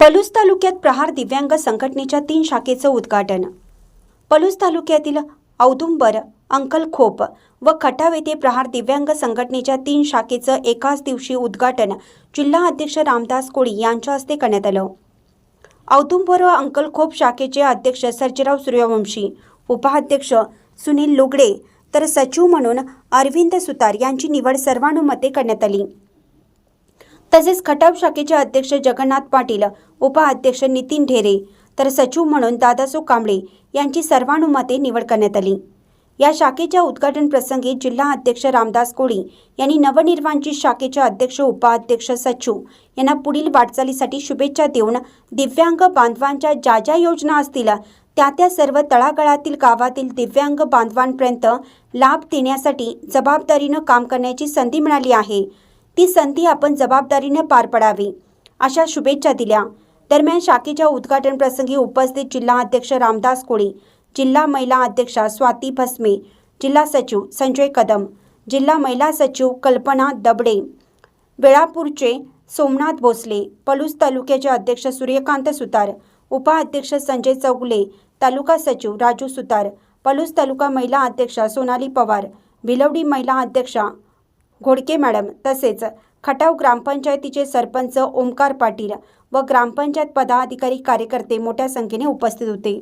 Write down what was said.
पलूस तालुक्यात प्रहार दिव्यांग संघटनेच्या तीन शाखेचं उद्घाटन. पलूस तालुक्यातील औदुंबर अंकलखोप व खटाव येथे प्रहार दिव्यांग संघटनेच्या तीन शाखेचं एकाच दिवशी उद्घाटन जिल्हा अध्यक्ष रामदास कोळी यांच्या हस्ते करण्यात आलं. औदुंबर व अंकलखोप शाखेचे अध्यक्ष सर्जराव सूर्यवंशी उपाध्यक्ष सुनील लुगडे तर सचिव म्हणून अरविंद सुतार यांची निवड सर्वानुमते करण्यात आली. तसेच खटाव शाखेचे अध्यक्ष जगन्नाथ पाटील उपाध्यक्ष नितीन ढेरे तर सचिव म्हणून दादासो कांबळे यांची सर्वानुमते निवड करण्यात आली. या शाखेच्या उद्घाटन प्रसंगी जिल्हा अध्यक्ष रामदास कोळी यांनी नवनिर्वांचित शाखेचे अध्यक्ष उपाध्यक्ष सचिव यांना पुढील वाटचालीसाठी शुभेच्छा देऊन दिव्यांग बांधवांच्या ज्या ज्या योजना असतील त्या त्या सर्व तळागाळातील गावातील दिव्यांग बांधवांपर्यंत लाभ देण्यासाठी जबाबदारीनं काम करण्याची संधी मिळाली आहे. ती संधी आपण जबाबदारीने पार पडावी. अशा शुभेच्छा दिल्या. दरम्यान शाखेच्या उद्घाटन प्रसंगी उपस्थित जिल्हा अध्यक्ष रामदास कोळी जिल्हा महिला अध्यक्षा स्वाती भस्मे जिल्हा सचिव संजय कदम जिल्हा महिला सचिव कल्पना दबडे वेळापूरचे सोमनाथ भोसले पलूस तालुक्याचे अध्यक्ष सूर्यकांत सुतार उपाध्यक्ष संजय चौगुले तालुका सचिव राजू सुतार पलूस तालुका महिला अध्यक्षा सोनाली पवार भिलवडी महिला अध्यक्षा घोडके मॅडम तसेच खटाव ग्रामपंचायतीचे सरपंच ओमकार पाटील व ग्रामपंचायत पदाधिकारी कार्यकर्ते मोठ्या संख्येने उपस्थित होते.